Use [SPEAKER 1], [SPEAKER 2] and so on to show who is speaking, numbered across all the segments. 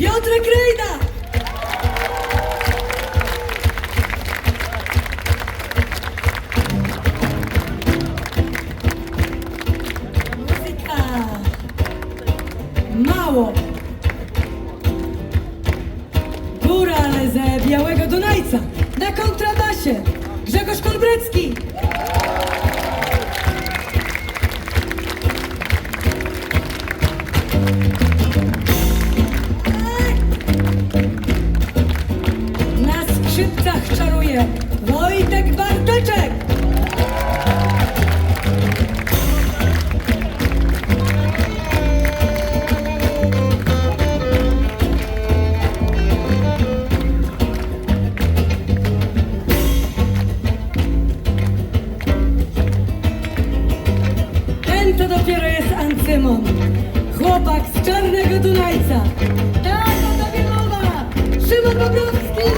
[SPEAKER 1] Piotrek Rejda! Muzyka! Mało! Górale ze Białego Dunajca na kontrabasie Grzegorz Kolbrecki! Czarnego Dunajca. Tak, o tobie mowa! Szymon Bobrowski!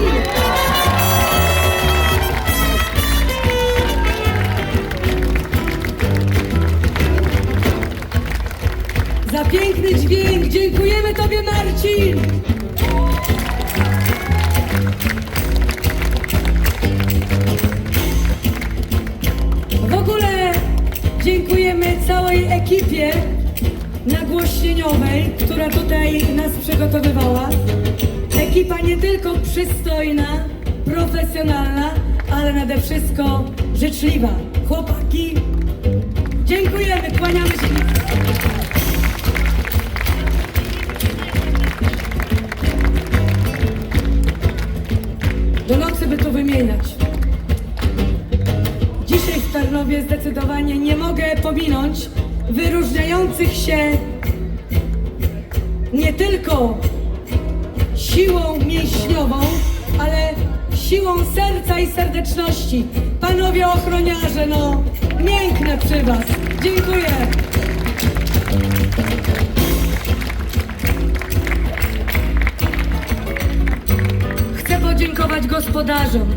[SPEAKER 1] Za piękny dźwięk dziękujemy tobie, Marcin! W ogóle dziękujemy całej ekipie nagłośnieniowej, która tutaj nas przygotowywała. Ekipa nie tylko przystojna, profesjonalna, ale nade wszystko życzliwa. Chłopaki, dziękujemy, kłaniamy się. Do nocy by tu wymieniać. Dzisiaj w Tarnowie zdecydowanie nie mogę pominąć wyróżniających się nie tylko siłą mięśniową, ale siłą serca i serdeczności. Panowie ochroniarze, no, miękne przy was. Dziękuję. Chcę podziękować gospodarzom,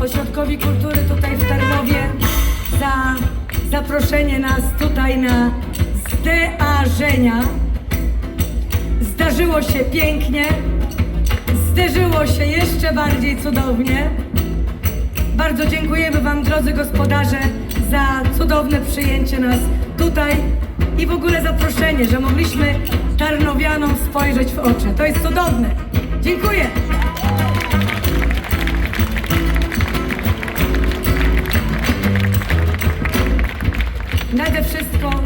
[SPEAKER 1] Ośrodkowi Kultury tutaj w Tarnowie za zaproszenie nas tutaj na zdarzenia. Zdarzyło się pięknie, zderzyło się jeszcze bardziej cudownie. Bardzo dziękujemy Wam, drodzy gospodarze, za cudowne przyjęcie nas tutaj i w ogóle zaproszenie, że mogliśmy Tarnowianom spojrzeć w oczy. To jest cudowne. Dziękuję.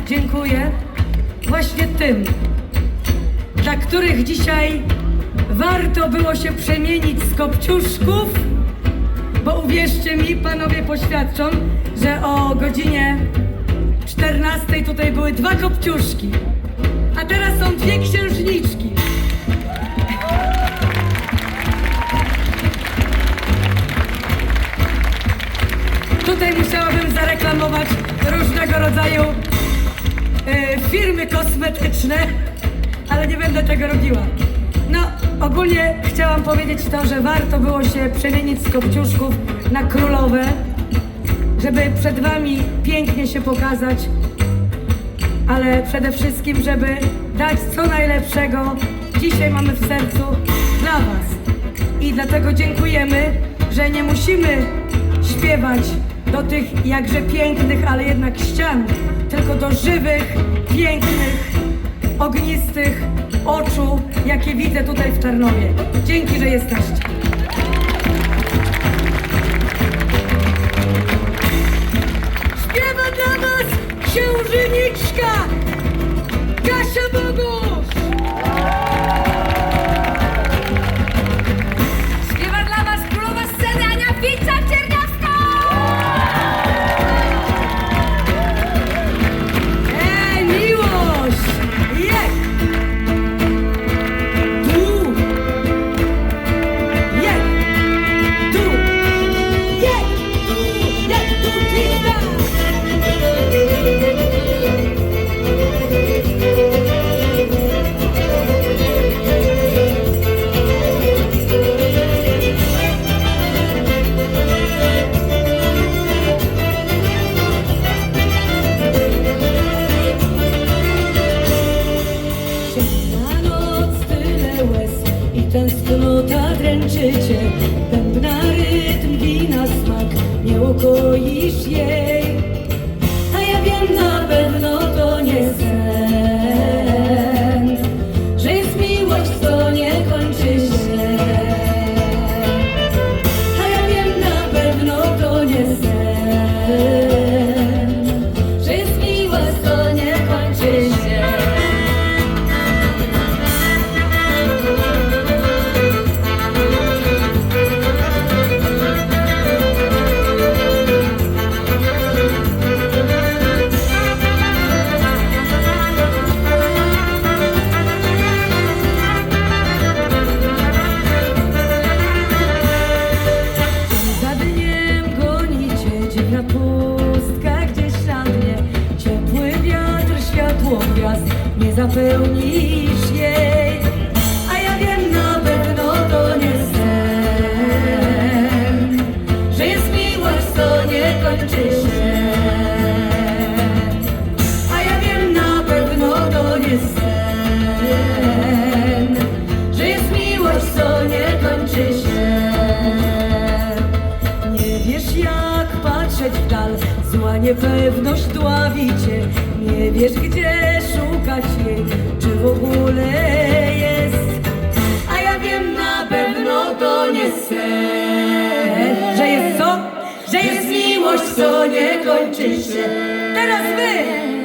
[SPEAKER 1] Dziękuję właśnie tym, dla których dzisiaj warto było się przemienić z kopciuszków, bo uwierzcie mi, panowie poświadczą, że o godzinie 14 tutaj były dwa kopciuszki, a teraz są dwie księżniczki. Tutaj musiałabym zareklamować różnego rodzaju firmy kosmetyczne, ale nie będę tego robiła. No, ogólnie chciałam powiedzieć to, że warto było się przemienić z kopciuszków na królowe, żeby przed wami pięknie się pokazać, ale przede wszystkim, żeby dać co najlepszego. Dzisiaj mamy w sercu dla was. I dlatego dziękujemy, że nie musimy śpiewać do tych jakże pięknych, ale jednak ścian, tylko do żywych, pięknych, ognistych oczu, jakie widzę tutaj w Tarnowie. Dzięki, że jesteście. Gwiazd Nie zapełnisz jej. A ja wiem na pewno to nie sen Że jest miłość, co nie kończy się. A ja wiem na pewno to nie sen Że jest miłość, co nie kończy się. Nie wiesz jak patrzeć w dal, zła niepewność dławi cię. Nie wiesz gdzie szukać jej, czy w ogóle jest. A ja wiem na pewno to nie sen, że jest co? Że jest miłość, co nie kończy się. Teraz wy!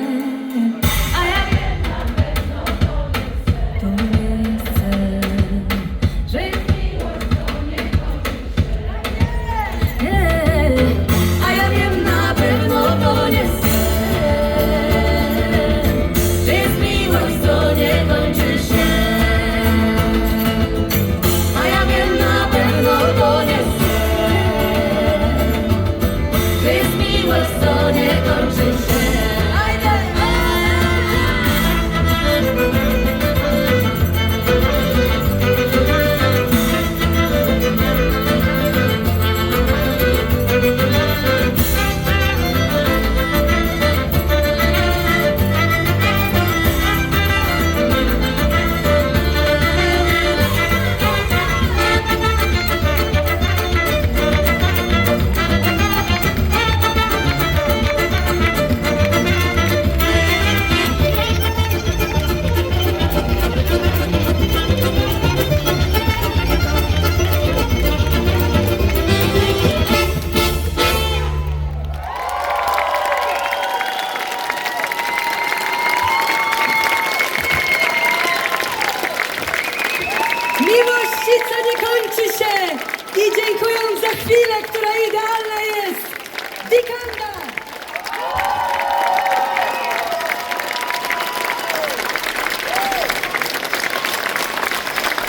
[SPEAKER 1] Co nie kończy się! I dziękuję za chwilę, która idealna jest! Dikan